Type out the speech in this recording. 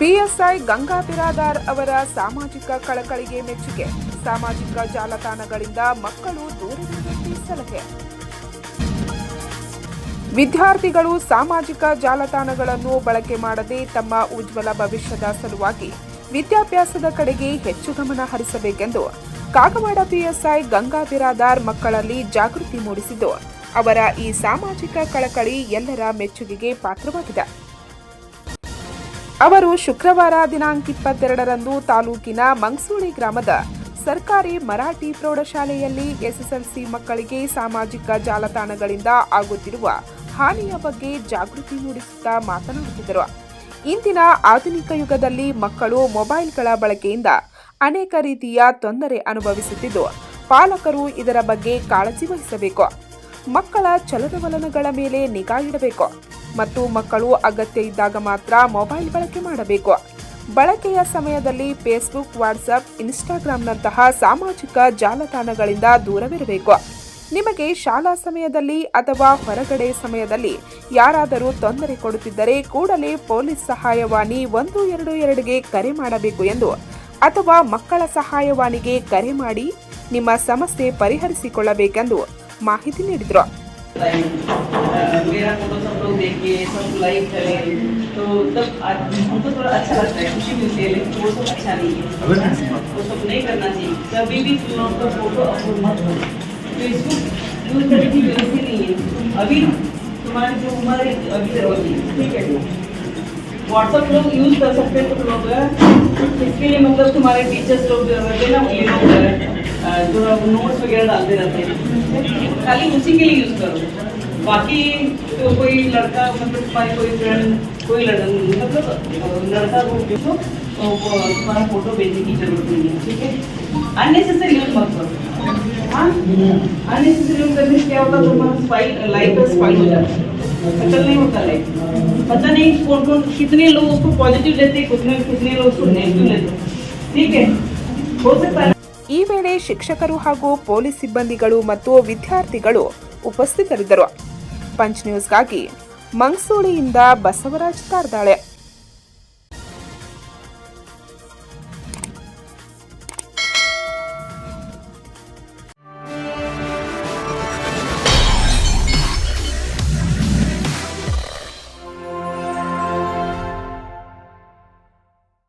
PSI Ganga Biradar ಅವರ ಸಾಮಾಜಿಕ ಕಳಕಳಿಗೆ ಮೆಚ್ಚುಗೆ. ಸಾಮಾಜಿಕ ಜಾಲತಾಣಗಳಿಂದ ಮಕ್ಕಳು ದೂರವಿರುವಂತೆ ಸಲಹೆ. ವಿದ್ಯಾರ್ಥಿಗಳು ಸಾಮಾಜಿಕ ಜಾಲತಾಣಗಳನ್ನು ಬಳಕೆ ಮಾಡದೆ ತಮ್ಮ ಉಜ್ವಲ ಭವಿಷ್ಯದ ಸಲುವಾಗಿ ವಿದ್ಯಾಭ್ಯಾಸದ ಕಡೆಗೆ ಹೆಚ್ಚು ಗಮನ ಹರಿಸಬೇಕೆಂದು ಕಾಗವಾಡ ಪಿಎಸ್ಐ ಗಂಗಾ ಬಿರಾದಾರ್ ಮಕ್ಕಳಲ್ಲಿ ಜಾಗೃತಿ ಮೂಡಿಸಿದ್ದು. ಅವರ ಈ ಸಾಮಾಜಿಕ ಕಳಕಳಿ ಎಲ್ಲರ ಮೆಚ್ಚುಗೆಗೆ ಪಾತ್ರವಾಗಿದೆ. ಅವರು ಶುಕ್ರವಾರ ದಿನಾಂಕ ಇಪ್ಪತ್ತೆರಡರಂದು ತಾಲೂಕಿನ ಮಂಗ್ಸೂಳಿ ಗ್ರಾಮದ ಸರ್ಕಾರಿ ಮರಾಠಿ ಪ್ರೌಢಶಾಲೆಯಲ್ಲಿ ಎಸ್ಎಸ್ಎಲ್ಸಿ ಮಕ್ಕಳಿಗೆ ಸಾಮಾಜಿಕ ಜಾಲತಾಣಗಳಿಂದ ಆಗುತ್ತಿರುವ ಹಾನಿಯ ಬಗ್ಗೆ ಜಾಗೃತಿ ಮೂಡಿಸುತ್ತಾ ಮಾತನಾಡುತ್ತಿದ್ದರು. ಇಂದಿನ ಆಧುನಿಕ ಯುಗದಲ್ಲಿ ಮಕ್ಕಳು ಮೊಬೈಲ್ಗಳ ಬಳಕೆಯಿಂದ ಅನೇಕ ರೀತಿಯ ತೊಂದರೆ ಅನುಭವಿಸುತ್ತಿದ್ದು, ಪಾಲಕರು ಇದರ ಬಗ್ಗೆ ಕಾಳಜಿ ವಹಿಸಬೇಕು. ಮಕ್ಕಳ ಚಲನವಲನಗಳ ಮೇಲೆ ನಿಗಾ ಇಡಬೇಕು. ಮತ್ತು ಮಕ್ಕಳು ಅಗತ್ಯ ಇದ್ದಾಗ ಮಾತ್ರ ಮೊಬೈಲ್ ಬಳಕೆ ಮಾಡಬೇಕು. ಬಳಕೆಯ ಸಮಯದಲ್ಲಿ ಫೇಸ್ಬುಕ್ ವಾಟ್ಸಪ್ ಇನ್ಸ್ಟಾಗ್ರಾಂನಂತಹ ಸಾಮಾಜಿಕ ಜಾಲತಾಣಗಳಿಂದ ದೂರವಿರಬೇಕು. ನಿಮಗೆ ಶಾಲಾ ಸಮಯದಲ್ಲಿ ಅಥವಾ ಹೊರಗಡೆ ಸಮಯದಲ್ಲಿ ಯಾರಾದರೂ ತೊಂದರೆ ಕೊಡುತ್ತಿದ್ದರೆ ಕೂಡಲೇ ಪೊಲೀಸ್ ಸಹಾಯವಾಣಿ ಒಂದು ಎರಡು ಎರಡುಗೆ ಕರೆ ಮಾಡಬೇಕು ಎಂದು ಅಥವಾ ಮಕ್ಕಳ ಸಹಾಯವಾಣಿಗೆ ಕರೆ ಮಾಡಿ ನಿಮ್ಮ ಸಮಸ್ಯೆ ಪರಿಹರಿಸಿಕೊಳ್ಳಬೇಕೆಂದು ಮಾಹಿತಿ ನೀಡಿದರು. मेरा फ़ोटो सब लोग देखे सब लाइक करें। तो तब हमको थोड़ा अच्छा लगता है खुशी मिलती है लेकिन वो सब अच्छा नहीं है। वो सब नहीं करना चाहिए। कभी भी तुम लोग का फ़ोटो अपलोड मत करो। फेसबुक यूज़ करने की ज़रूरत ही नहीं है। अभी तुम्हारी जो उम्र है अभी होती है। ठीक है? व्हाट्सअप लोग यूज़ कर सकते हैं तुम लोग इसके लिए मतलब तुम्हारे टीचर्स लोग जो रहते हैं ना ये लोग जो नोट्स वगैरह डालते रहते हैं खाली उसी के लिए यूज़ करो बाकी तो कोई लड़का मतलब तुम्हारी कोई फ्रेंड कोई लड़ मतलब लड़का को देखो तो तुम्हारा फ़ोटो भेजने की ज़रूरत नहीं है ठीक है अननेसेसरी यूज़ मत करो हाँ अननेसेसरी यूज़ करने से क्या होता है तुम्हारा स्पाइल लाइफ का स्पाइल हो जाता है खत्म नहीं होता लाइफ पता नहीं कौन कौन कितने लोग उसको पॉजिटिव लेते हैं कितने कितने लोग उसको नेगेटिव लेते ठीक है हो सकता है ಈ ವೇಳೆ ಶಿಕ್ಷಕರು ಹಾಗೂ ಪೊಲೀಸ್ ಸಿಬ್ಬಂದಿಗಳು ಮತ್ತು ವಿದ್ಯಾರ್ಥಿಗಳು ಉಪಸ್ಥಿತರಿದ್ದರು. ಪಂಚ್ ನ್ಯೂಸ್ಗಾಗಿ ಮಂಗಸೂಳಿಯಿಂದ ಬಸವರಾಜ್ ತಾರ್ದಾಳೆ.